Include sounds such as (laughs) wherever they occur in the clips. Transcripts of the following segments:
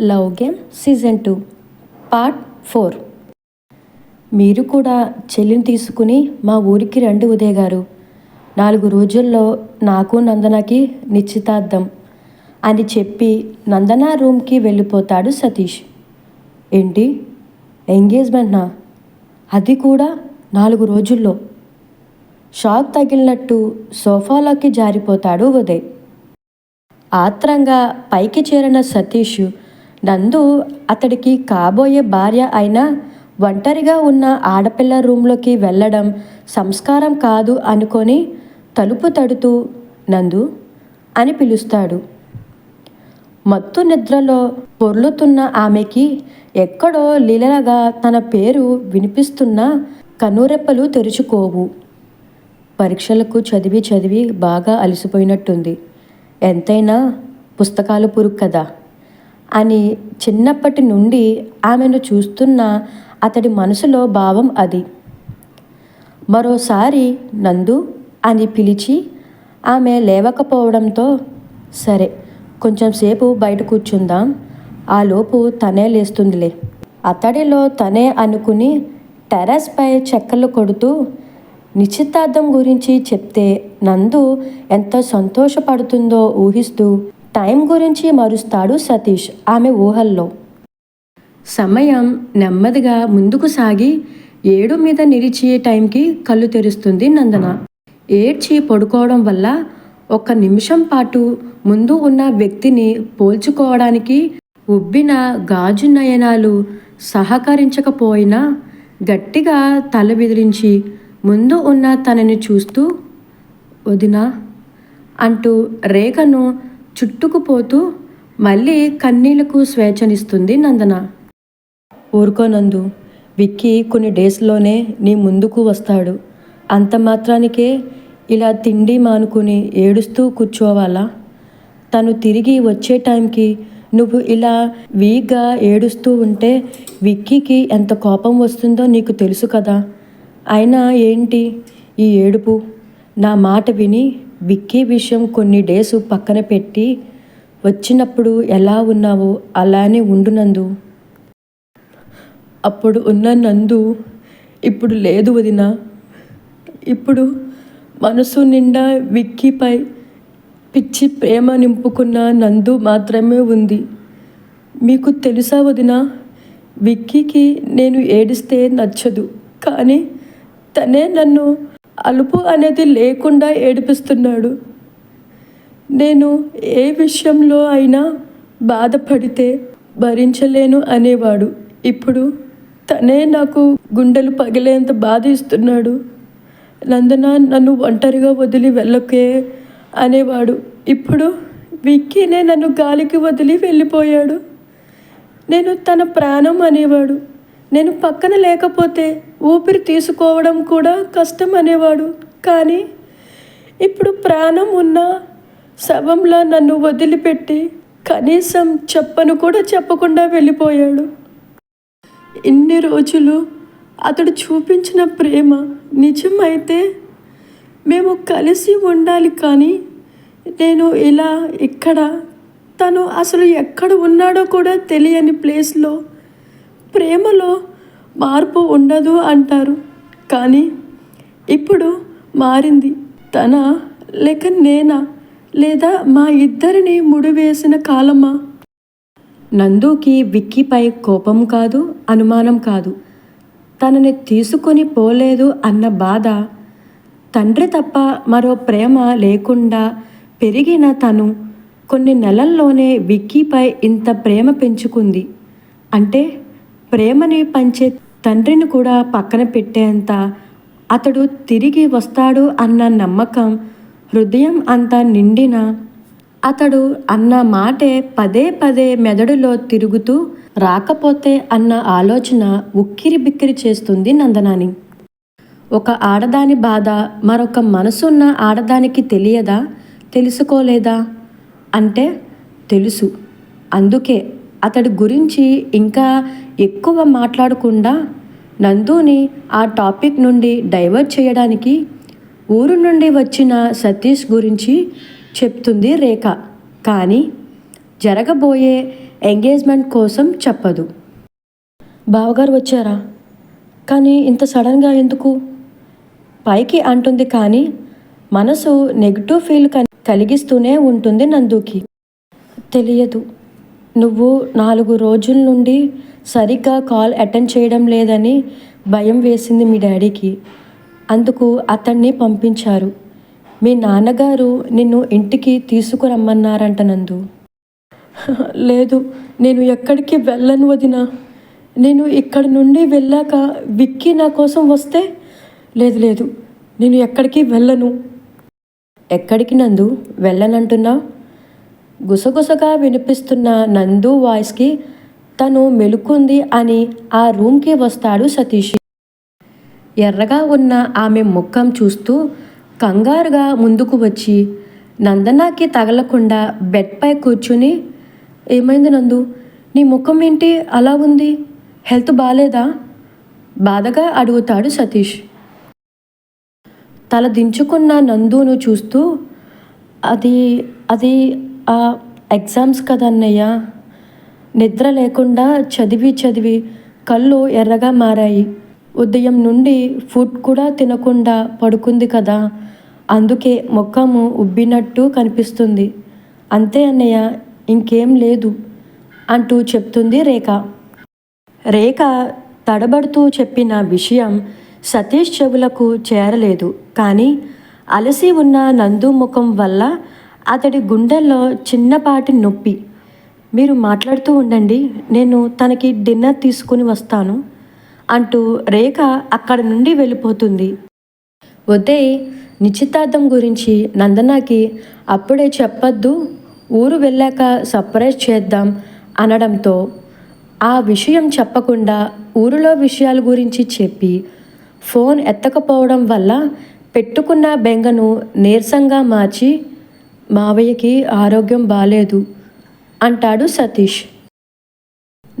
Love game season two part four. మీరు కూడా చెల్లిని తీసుకుని మా ఊరికి రండి ఉదయ్ గారు. నాలుగు రోజుల్లో నాకు నందనకి నిశ్చితార్థం అని చెప్పి నందన రూమ్కి వెళ్ళిపోతాడు సతీష్. ఏంటి? ఎంగేజ్మెంట్నా? అది కూడా నాలుగు రోజుల్లో. షాక్ తగిలినట్టు సోఫాలోకి జారిపోతాడు ఉదయ్. ఆత్రంగా పైకి చేరిన సతీష్ నందు అతడికి కాబోయే భార్య అయిన ఒంటరిగా ఉన్న ఆడపిల్ల రూమ్లోకి వెళ్ళడం సంస్కారం కాదు అనుకొని తలుపు తడుతూ నందు అని పిలుస్తాడు. మత్తు నిద్రలో పొర్లుతున్న ఆమెకి ఎక్కడో లీలగా తన పేరు వినిపిస్తున్న కనురెప్పలు తెరుచుకోవు. పరీక్షలకు చదివి చదివి బాగా అలసిపోయినట్టుంది. ఎంతైనా పుస్తకాలు పురుగు కదా. అని చిన్నప్పటి నుండి ఆమెను చూస్తున్న అతడి మనసులో భావం అది. మరోసారి నందు అని పిలిచి ఆమె లేవకపోవడంతో సరే కొంచెం సేపు బయట కూర్చుందాం ఆ లోపు తనే లేస్తుందిలే. అతడిలో తనే అనుకుని టెరస్పై చెక్కలు కొడుతూ నిశ్చితార్థం గురించి చెప్తే నందు ఎంత సంతోషపడుతుందో ఊహిస్తూ టైం గురించి మరుస్తాడు సతీష్ ఆమె ఊహల్లో. సమయం నెమ్మదిగా ముందుకు సాగి ఏడు మీద నిలిచే టైంకి కళ్ళు తెరుస్తుంది నందన. ఏడ్చి పడుకోవడం వల్ల ఒక్క నిమిషం పాటు ముందు ఉన్న వ్యక్తిని పోల్చుకోవడానికి ఉబ్బిన గాజు నయనాలు సహకరించకపోయినా గట్టిగా తల బెదిరించి ముందు ఉన్న తనని చూస్తూ వదినా అంటూ రేఖను చుట్టుకుపోతూ మళ్ళీ కన్నీళ్ళకు స్వేచ్ఛనిస్తుంది నందన. ఊరుకోనందు విక్కీ కొన్ని డేస్లోనే నీ ముందుకు వస్తాడు. అంత మాత్రానికే ఇలా తిండి మానుకుని ఏడుస్తూ కూర్చోవాలా? తను తిరిగి వచ్చే టైంకి నువ్వు ఇలా వీక్గా ఏడుస్తూ ఉంటే విక్కీకి ఎంత కోపం వస్తుందో నీకు తెలుసు కదా. అయినా ఏంటి ఈ ఏడుపు? నా మాట విని విక్కీ విషయం కొన్ని డేస్ పక్కన పెట్టి వచ్చినప్పుడు ఎలా ఉన్నావో అలానే ఉండునందు అప్పుడు ఉన్న నందు ఇప్పుడు లేదు వదిన. ఇప్పుడు మనసు నిండా విక్కీపై పిచ్చి ప్రేమ నింపుకున్న నందు మాత్రమే ఉంది. మీకు తెలుసా వదిన విక్కీకి నేను ఏడిస్తే నచ్చదు. కానీ తనే నన్ను అలుపు అనేది లేకుండా ఏడిపిస్తున్నాడు. నేను ఏ విషయంలో అయినా బాధపడితే భరించలేను అనేవాడు. ఇప్పుడు తనే నాకు గుండెలు పగిలేంత బాధ ఇస్తున్నాడు నందన నన్ను ఒంటరిగా వదిలి వెళ్ళకే అనేవాడు. ఇప్పుడు విక్కీనే నన్ను గాలికి వదిలి వెళ్ళిపోయాడు. నేను తన ప్రాణం అనేవాడు. నేను పక్కన లేకపోతే ఊపిరి తీసుకోవడం కూడా కష్టం అనేవాడు. కానీ ఇప్పుడు ప్రాణం ఉన్న శవంలా నన్ను వదిలిపెట్టి కనీసం చెప్పను కూడా చెప్పకుండా వెళ్ళిపోయాడు. ఇన్ని రోజులు అతడు చూపించిన ప్రేమ నిజమైతే మేము కలిసి ఉండాలి కానీ నేను ఇలా ఇక్కడ తను అసలు ఎక్కడ ఉన్నాడో కూడా తెలియని ప్లేస్లో ప్రేమలో మార్పు ఉండదు అంటారు. కానీ ఇప్పుడు మారింది. తన లేక నేనా? లేదా మా ఇద్దరిని ముడివేసిన కాలమా? నందుకి విక్కీపై కోపం కాదు అనుమానం కాదు. తనని తీసుకొని పోలేదు అన్న బాధ. తండ్రి తప్ప మరో ప్రేమ లేకుండా పెరిగిన తను కొన్ని నెలల్లోనే విక్కీపై ఇంత ప్రేమ పెంచుకుంది. అంటే ప్రేమని పంచే తండ్రిని కూడా పక్కన పెట్టేంత అతడు తిరిగి వస్తాడు అన్న నమ్మకం హృదయం అంతా నిండిన అతడు అన్న మాటే పదే పదే మెదడులో తిరుగుతూ రాకపోతే అన్న ఆలోచన ఉక్కిరి బిక్కిరి చేస్తుంది నందనాని. ఒక ఆడదాని బాధ మరొక మనసున్న ఆడదానికి తెలియదా తెలుసుకోలేదా? అంటే తెలుసు. అందుకే అతడి గురించి ఇంకా ఎక్కువ మాట్లాడకుండా నందుని ఆ టాపిక్ నుండి డైవర్ట్ చేయడానికి ఊరు నుండి వచ్చిన సతీష్ గురించి చెప్తుంది రేఖ. కానీ జరగబోయే ఎంగేజ్మెంట్ కోసం చెప్పదు. బావగారు వచ్చారా? కానీ ఇంత సడన్గా ఎందుకు? పైకి అంటుంది కానీ మనసు నెగిటివ్ ఫీల్ కలిగిస్తూనే ఉంటుంది నందుకి. తెలియదు. నువ్వు నాలుగు రోజుల నుండి సరిగ్గా కాల్ అటెండ్ చేయడం లేదని భయం వేసింది మీ డాడీకి. అందుకు అతన్ని పంపించారు. మీ నాన్నగారు నిన్ను ఇంటికి తీసుకురమ్మన్నారంట నందు. (laughs) లేదు నేను ఎక్కడికి వెళ్ళను వదినా. నేను ఇక్కడ నుండి వెళ్ళాక విక్కీ నా కోసం వస్తే? లేదు లేదు నేను ఎక్కడికి వెళ్ళను. ఎక్కడికి నందు? వెళ్ళనంటున్నా? గుసగుసగా వినిపిస్తున్న నందు వాయిస్కి తను మెలుకుంది అని ఆ రూమ్కి వస్తాడు సతీష్. ఎర్రగా ఉన్న ఆమె ముఖం చూస్తూ కంగారుగా ముందుకు వచ్చి నందనాకి తగలకుండా బెడ్పై కూర్చుని ఏమైంది నందు? నీ ముఖం ఏంటి? అలా ఉంది? హెల్త్ బాగాలేదా బాధగా అడుగుతాడు సతీష్. తల దించుకున్న నందును చూస్తూ అది అది ఆ ఎగ్జామ్స్ కదన్నయ్యా? నిద్ర లేకుండా చదివి చదివి కళ్ళు ఎర్రగా మారాయి. ఉదయం నుండి ఫుడ్ కూడా తినకుండా పడుకుంది కదా. అందుకే ముఖము ఉబ్బినట్టు కనిపిస్తుంది. అంతే అన్నయ్య ఇంకేం లేదు అంటూ చెప్తుంది రేఖ. రేఖ తడబడుతూ చెప్పిన విషయం సతీష్ చెవులకు చేరలేదు. కానీ అలసి ఉన్న నందు ముఖం వల్ల అతడి గుండెల్లో చిన్నపాటి నొప్పి మీరు మాట్లాడుతూ ఉండండి నేను తనకి డిన్నర్ తీసుకుని వస్తాను అంటూ రేఖ అక్కడి నుండి వెళ్ళిపోతుంది. ఉదయ్ నిశ్చితార్థం గురించి నందనాకి అప్పుడే చెప్పొద్దు ఊరు వెళ్ళాక సర్ప్రైజ్ చేద్దాం అనడంతో ఆ విషయం చెప్పకుండా ఊరిలో విషయాల గురించి చెప్పి ఫోన్ ఎత్తకపోవడం వల్ల పెట్టుకున్న బెంగను నీరసంగా మార్చి మావయ్యకి ఆరోగ్యం బాలేదు అంటాడు సతీష్.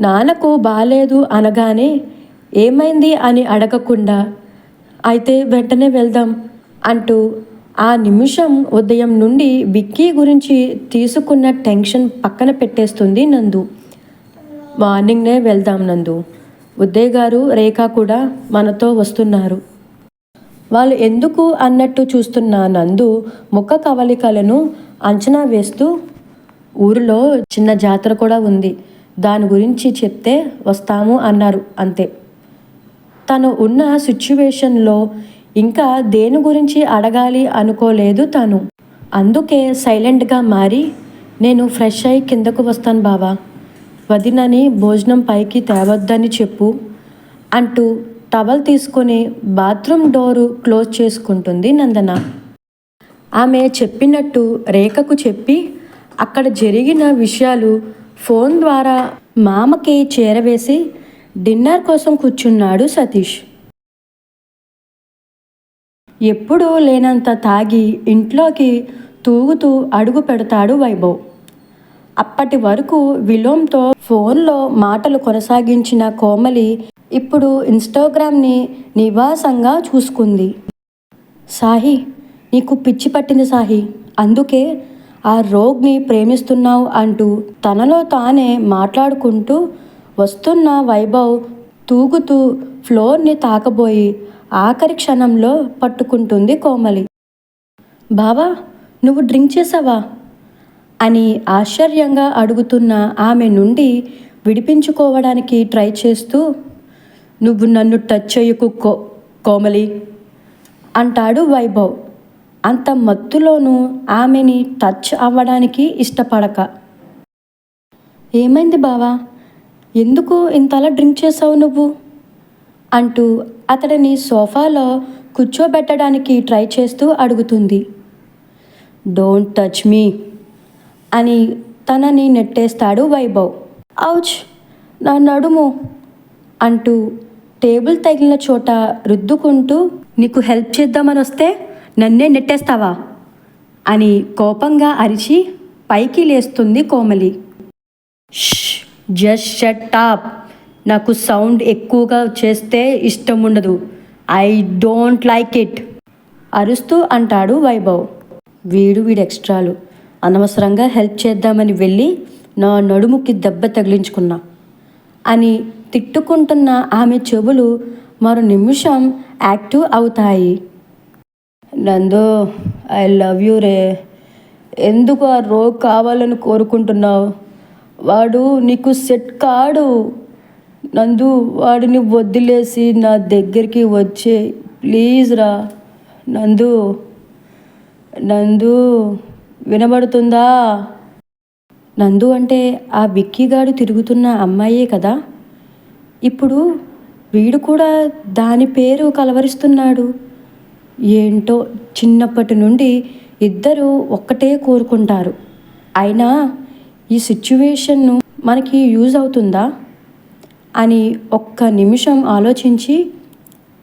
నాన్నకు బాలేదు అనగానే ఏమైంది అని అడగకుండా అయితే వెంటనే వెళ్దాం అంటూ ఆ నిమిషం ఉదయం నుండి విక్కీ గురించి తీసుకున్న టెన్షన్ పక్కన పెట్టేస్తుంది నందు. మార్నింగ్నే వెళ్దాం నందు. ఉదయ్ గారు రేఖ కూడా మనతో వస్తున్నారు. వాళ్ళు ఎందుకు అన్నట్టు చూస్తున్న నందు ముఖ కవలికలను అంచనా వేస్తూ ఊరిలో చిన్న జాతర కూడా ఉంది. దాని గురించి చెప్తే వస్తాము అన్నారు అంతే. తను ఉన్న సిచ్యువేషన్లో ఇంకా దేని గురించి అడగాలి అనుకోలేదు తను. అందుకే సైలెంట్గా మారి నేను ఫ్రెష్ అయి కిందకు వస్తాను బావా. వదినని భోజనం పైకి తేవద్దని చెప్పు అంటూ టవల్ తీసుకొని బాత్రూమ్ డోరు క్లోజ్ చేసుకుంటుంది నందన. ఆమె చెప్పినట్టు రేఖకు చెప్పి అక్కడ జరిగిన విషయాలు ఫోన్ ద్వారా మామకి చేరవేసి డిన్నర్ కోసం కూర్చున్నాడు సతీష్. ఎప్పుడూ లేనంత తాగి ఇంట్లోకి తూగుతూ అడుగు పెడతాడు వైభవ్. అప్పటి వరకు విలోమ్తో ఫోన్లో మాటలు కొనసాగించిన కోమలి ఇప్పుడు ఇన్స్టాగ్రామ్ని నివాసంగా చూసుకుంది. సాహి నీకు పిచ్చి పట్టింది సాహి అందుకే ఆ రోగ్ని ప్రేమిస్తున్నావు అంటూ తనలో తానే మాట్లాడుకుంటూ వస్తున్న వైభవ్ తూగుతూ ఫ్లోర్ని తాకబోయి ఆఖరి క్షణంలో పట్టుకుంటుంది కోమలి. బావా నువ్వు డ్రింక్ చేసావా? అని ఆశ్చర్యంగా అడుగుతున్న ఆమె నుండి విడిపించుకోవడానికి ట్రై చేస్తూ నువ్వు నన్ను టచ్ చేయకు కో కోమలి అంటాడు వైభవ్. అంత మత్తులోనూ ఆమెని టచ్ అవ్వడానికి ఇష్టపడక. ఏమైంది బావా? ఎందుకు ఇంతలా డ్రింక్ చేసావు నువ్వు? అంటూ అతడిని సోఫాలో కూర్చోబెట్టడానికి ట్రై చేస్తూ అడుగుతుంది. డోంట్ టచ్ మీ అని తనని నెట్టేస్తాడు వైభవ్. ఔచ్ నా నడుము అంటూ టేబుల్ తగిలిన చోట రుద్దుకుంటూ నీకు హెల్ప్ చేద్దామని వస్తే నన్నే నెట్టేస్తావా? అని కోపంగా అరిచి పైకి లేస్తుంది కోమలి. జస్ట్ షట్ టాప్ నాకు సౌండ్ ఎక్కువగా చేస్తే ఇష్టం ఉండదు ఐ డోంట్ లైక్ ఇట్. అరుస్తూ అంటాడు వైభవ్. వీడు వీడు ఎక్స్ట్రాలు. అనవసరంగా హెల్ప్ చేద్దామని వెళ్ళి నా నడుముకి దెబ్బ తగిలించుకున్నా. అని తిట్టుకుంటున్న ఆమె చెవులు మరో నిమిషం యాక్టివ్ అవుతాయి. నందు ఐ లవ్ యూ రే. ఎందుకు ఆ రోగ్ కావాలని కోరుకుంటున్నావు? వాడు నీకు సెట్ కాడు. నందు వాడిని వదిలేసి నా దగ్గరికి వచ్చే ప్లీజ్ రా. నందు నందు వినబడుతుందా? నందు అంటే ఆ విక్కీగాడు తిరుగుతున్న అమ్మాయే కదా. ఇప్పుడు వీడు కూడా దాని పేరు కలవరిస్తున్నాడు. ఏంటో చిన్నప్పటి నుండి ఇద్దరు ఒక్కటే కోరుకుంటారు. అయినా ఈ సిచ్యువేషన్ను మనకి యూజ్ అవుతుందా? అని ఒక్క నిమిషం ఆలోచించి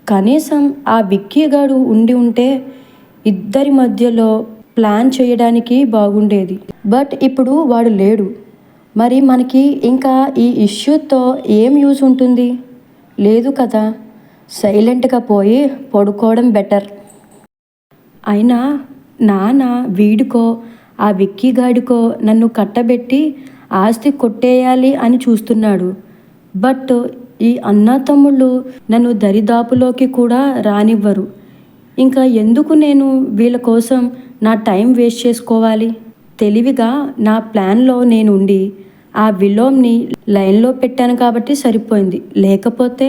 కనీసం ఆ విక్కీగాడు ఉండి ఉంటే ఇద్దరి మధ్యలో ప్లాన్ చేయడానికి బాగుండేది. బట్ ఇప్పుడు వాడు లేడు. మరి మనకి ఇంకా ఈ ఇష్యూతో ఏం యూజ్ ఉంటుంది? లేదు కదా. సైలెంట్గా పోయి పడుకోవడం బెటర్. అయినా నాన్న వీడికో ఆ విక్కీగాడికో నన్ను కట్టబెట్టి ఆస్తి కొట్టేయాలి అని చూస్తున్నాడు. బట్ ఈ అన్నా తమ్ముళ్ళు నన్ను దరిదాపులోకి కూడా రానివ్వరు. ఇంకా ఎందుకు నేను వీళ్ళ కోసం నా టైం వేస్ట్ చేసుకోవాలి? తెలివిగా నా ప్లాన్లో నేను ఉండి ఆ విలోమ్ని లైన్లో పెట్టాను కాబట్టి సరిపోయింది. లేకపోతే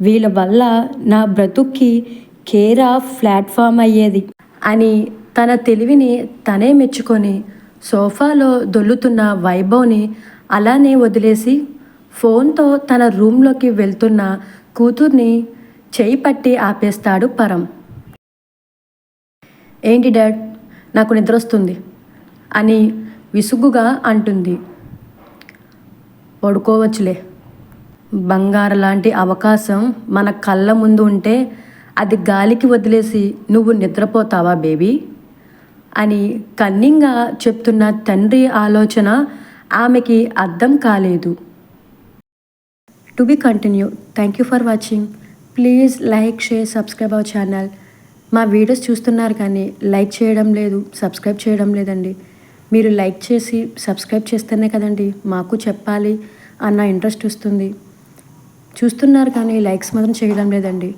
వీళ్ళ వల్ల నా బ్రతుక్కి కేర్ ఆఫ్ ప్లాట్ఫామ్ అయ్యేది. అని తన తెలివిని తనే మెచ్చుకొని సోఫాలో దొల్లుతున్న వైభవ్ని అలానే వదిలేసి ఫోన్తో తన రూమ్లోకి వెళ్తున్న కూతుర్ని చేయి పట్టి ఆపేస్తాడు పరం. ఏంటి డాడ్ నాకు నిద్ర వస్తుంది అని విసుగుగా అంటుంది. పడుకోవచ్చులే. బంగారు లాంటి అవకాశం మన కళ్ళ ముందు ఉంటే అది గాలికి వదిలేసి నువ్వు నిద్రపోతావా బేబీ? అని కన్నింగా చెప్తున్న తండ్రి ఆలోచన ఆమెకి అర్థం కాలేదు. To be continue thank you for watching. Please like share subscribe our channel. మా వీడియోస్ చూస్తున్నారు కానీ లైక్ చేయడం లేదు సబ్స్క్రైబ్ చేయడం లేదండి. మీరు లైక్ చేసి సబ్స్క్రైబ్ చేస్తేనే కదండి మాకు చెప్పాలి అన్న ఇంట్రెస్ట్ వస్తుంది. చూస్తున్నారు కానీ లైక్స్ మాత్రం చేయడం లేదండి.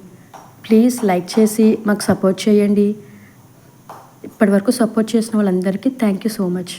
ప్లీజ్ లైక్ చేసి మాకు సపోర్ట్ చేయండి. ఇప్పటివరకు సపోర్ట్ చేసిన వాళ్ళందరికీ థ్యాంక్ యూ సో మచ్.